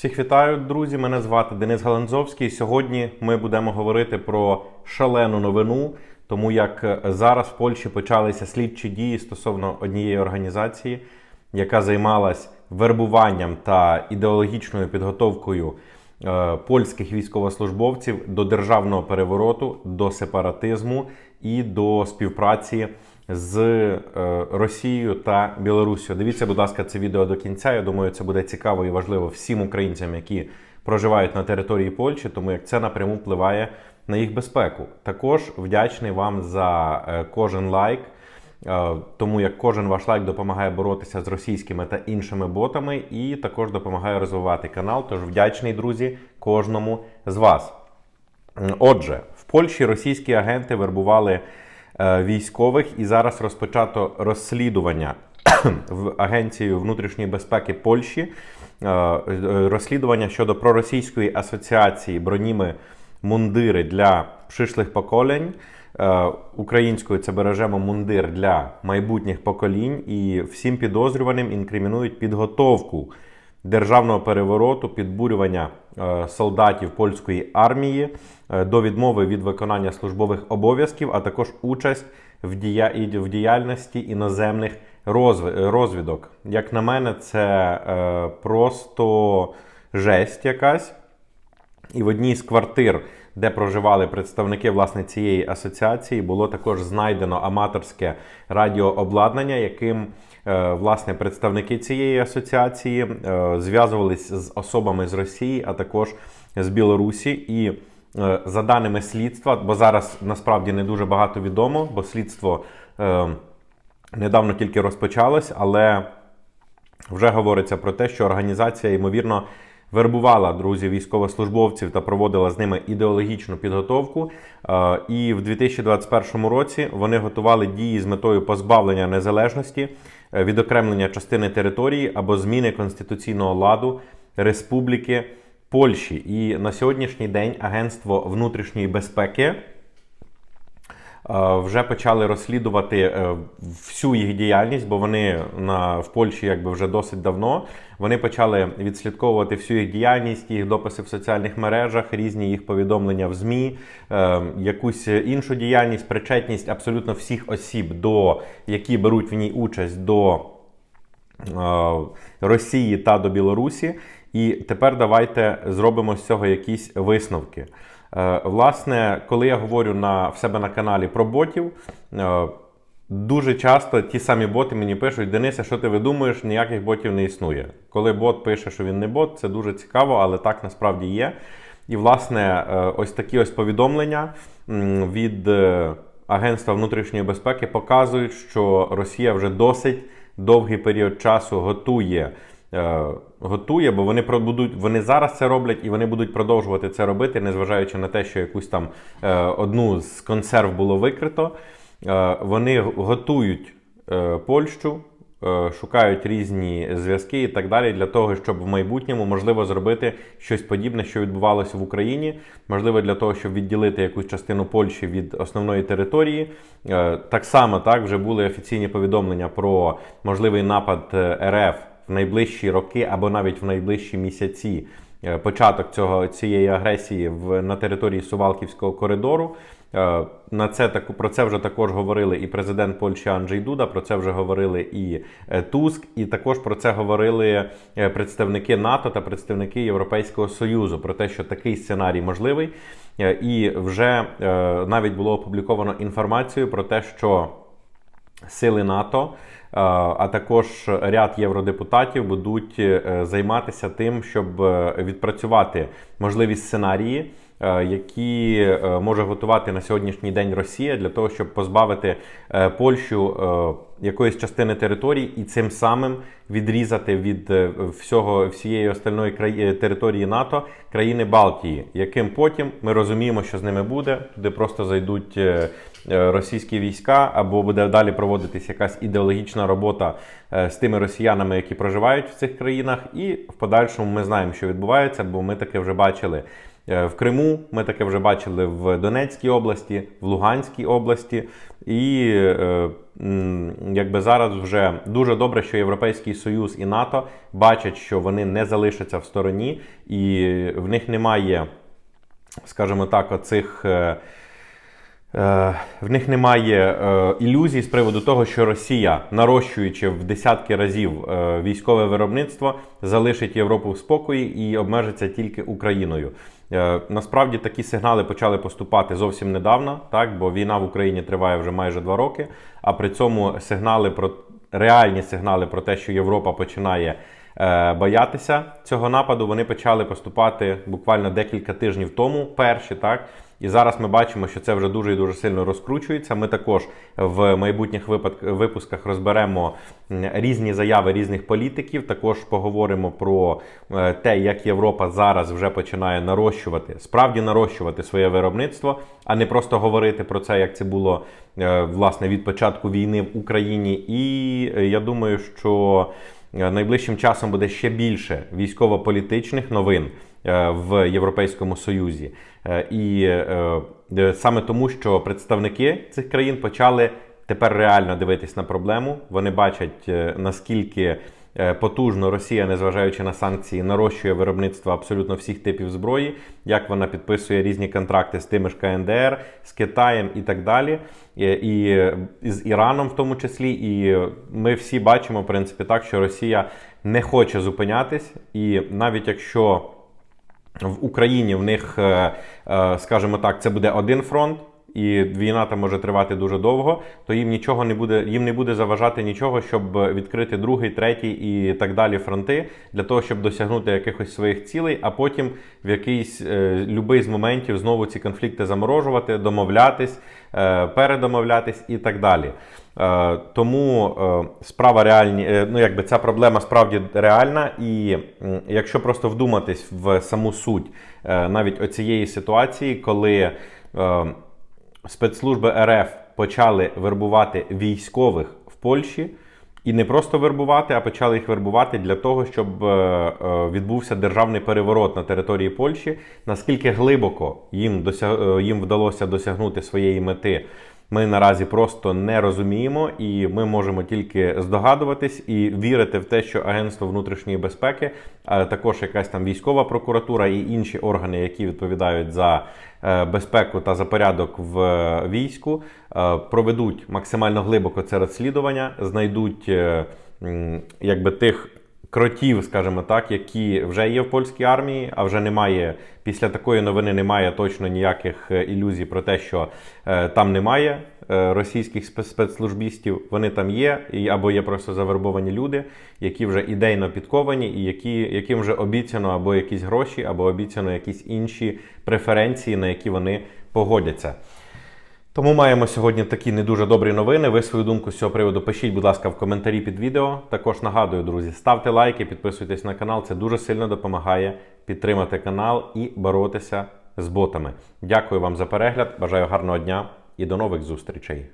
Всіх вітаю, друзі. Мене звати Денис Галанзовський. Сьогодні ми будемо говорити про шалену новину, тому як зараз в Польщі почалися слідчі дії стосовно однієї організації, яка займалась вербуванням та ідеологічною підготовкою е, польських військовослужбовців до державного перевороту, до сепаратизму і до співпраці з е, Росією та Білоруссю. Дивіться, будь ласка, це відео до кінця. Я думаю, це буде цікаво і важливо всім українцям, які проживають на території Польщі, тому як це напряму впливає на їх безпеку. Також вдячний вам за е, кожен лайк. Е, Тому як кожен ваш лайк допомагає боротися з російськими та іншими ботами, і також допомагає розвивати канал. Тож вдячний, друзі, кожному з вас. Отже, в Польщі російські агенти вербували військових, і зараз розпочато розслідування в Агенцію внутрішньої безпеки Польщі. е, е, Розслідування щодо проросійської асоціації броніми мундири для пришлих поколінь. Е, Українською це бережемо мундир для майбутніх поколінь, і всім підозрюваним інкримінують підготовку державного перевороту, підбурювання е, солдатів польської армії е, до відмови від виконання службових обов'язків, а також участь в, дія... в діяльності іноземних розв- розвідок. Як на мене, це е, просто жесть якась. І в одній з квартир, де проживали представники власне цієї асоціації, було також знайдено аматорське радіообладнання, яким е, власне представники цієї асоціації е, зв'язувались з особами з Росії, а також з Білорусі. І е, за даними слідства, бо зараз насправді не дуже багато відомо, бо слідство недавно тільки розпочалось, але вже говориться про те, що організація, ймовірно, вербувала друзів військовослужбовців та проводила з ними ідеологічну підготовку. Е, І в 2021 році вони готували дії з метою позбавлення незалежності, е, відокремлення частини території або зміни конституційного ладу Республіки Польщі. І на сьогоднішній день Агентство внутрішньої безпеки вже почали розслідувати е, всю їх діяльність, бо вони на, в Польщі якби вже досить давно. Вони почали відслідковувати всю їх діяльність, їх дописи в соціальних мережах, різні їх повідомлення в ЗМІ, е, якусь іншу діяльність, причетність абсолютно всіх осіб, до, які беруть в ній участь до е, Росії та до Білорусі. І тепер давайте зробимо з цього якісь висновки. Е, Власне, коли я говорю на в себе на каналі про ботів, е, дуже часто ті самі боти мені пишуть: Денисе, що ти видумуєш, ніяких ботів не існує. Коли бот пише, що він не бот, це дуже цікаво, але так насправді є. І, власне, е, ось такі ось повідомлення від Агентства внутрішньої безпеки показують, що Росія вже досить довгий період часу готує. Е, Готує, бо вони пробудуть, вони зараз це роблять і вони будуть продовжувати це робити, незважаючи на те, що якусь там е, одну з консерв було викрито. Е, вони готують Польщу, шукають різні зв'язки і так далі для того, щоб в майбутньому можливо зробити щось подібне, що відбувалося в Україні. Можливо, для того, щоб відділити якусь частину Польщі від основної території. Так само так вже були офіційні повідомлення про можливий напад РФ найближчі роки або навіть в найближчі місяці. е, Початок цього цієї агресії в на території Сувалківського коридору. Е, На це таку про це вже також говорили і президент Польщі Анджей Дуда. Про це вже говорили і е, Туск, і також про це говорили представники НАТО та представники Європейського Союзу. Про те, що такий сценарій можливий, і вже навіть було опубліковано інформацію про те, що сили НАТО, а також ряд євродепутатів будуть е, займатися тим, щоб е, відпрацювати можливі сценарії, які е, може готувати на сьогоднішній день Росія для того, щоб позбавити е, Польщу е, якоїсь частини території і цим самим відрізати від е, всього всієї остальної краї- території НАТО країни Балтії, яким потім ми розуміємо, що з ними буде. Туди просто зайдуть е, е, російські війська, або буде далі проводитись якась ідеологічна робота е, з тими росіянами, які проживають в цих країнах. І в подальшому ми знаємо, що відбувається, бо ми таке вже бачили Е, В Криму ми таке вже бачили в Донецькій області, в Луганській області. І е, якби зараз вже дуже добре, що Європейський Союз і НАТО бачать, що вони не залишаться в стороні, і в них немає, скажімо так, оцих. Е, В них немає е, ілюзій з приводу того, що Росія, нарощуючи в десятки разів е, військове виробництво, залишить Європу в спокої і обмежиться тільки Україною. Насправді такі сигнали почали поступати зовсім недавно, так бо війна в Україні триває вже майже два роки. А при цьому сигнали про реальні сигнали про те, що Європа починає боятися цього нападу, вони почали поступати буквально декілька тижнів тому. Перші так. І зараз ми бачимо, що це вже дуже і дуже сильно розкручується. Ми також в майбутніх випусках розберемо різні заяви різних політиків. Також поговоримо про е, те, як Європа зараз вже починає нарощувати, справді нарощувати своє виробництво, а не просто говорити про це, як це було е, власне від початку війни в Україні. І е, я думаю, що найближчим часом буде ще більше військово-політичних новин в Європейському Союзі. Е, І е, е, саме тому, що представники цих країн почали тепер реально дивитись на проблему. Вони бачать, е, наскільки е, потужно Росія, незважаючи на санкції, нарощує виробництво абсолютно всіх типів зброї, як вона підписує різні контракти з тими ж КНДР, з Китаєм і так далі, і, е, з Іраном в тому числі. І ми всі бачимо, в принципі, так, що Росія не хоче зупинятись, і навіть якщо в Україні в них, е, е, скажімо так, це буде один фронт. І війна там може тривати дуже довго, то їм нічого не буде, їм не буде заважати нічого, щоб відкрити другий, третій і так далі фронти для того, щоб досягнути якихось своїх цілей, а потім в якийсь е, любий з моментів знову ці конфлікти заморожувати, домовлятись, е, передомовлятись і так далі. Е, тому е, справа реальні, е, ну якби ця проблема справді реальна, і м, якщо просто вдуматись в саму суть е, навіть оцієї ситуації, коли е, спецслужби РФ почали вербувати військових в Польщі. І не просто вербувати, а почали їх вербувати для того, щоб е, е, відбувся державний переворот на території Польщі. Наскільки глибоко їм досяг, е, їм вдалося досягнути своєї мети, ми наразі просто не розуміємо, і ми можемо тільки здогадуватись і вірити в те, що Агентство внутрішньої безпеки, а також якась там військова прокуратура і інші органи, які відповідають за е, безпеку та за порядок в е, війську, е, проведуть максимально глибоко це розслідування, знайдуть якби тих кротів, скажімо так, які вже є в польській армії, а вже немає після такої новини немає точно ніяких е, ілюзій про те, що е, там немає е, російських спе- спецслужбістів. Вони там є, і або є просто завербовані люди, які вже ідейно підковані, і які, яким вже обіцяно або якісь гроші, або обіцяно якісь інші преференції, на які вони погодяться. Тому маємо сьогодні такі не дуже добрі новини. Ви свою думку з цього приводу пишіть, будь ласка, в коментарі під відео. Також нагадую, друзі, ставте лайки, підписуйтесь на канал. Це дуже сильно допомагає підтримати канал і боротися з ботами. Дякую вам за перегляд. Бажаю гарного дня і до нових зустрічей.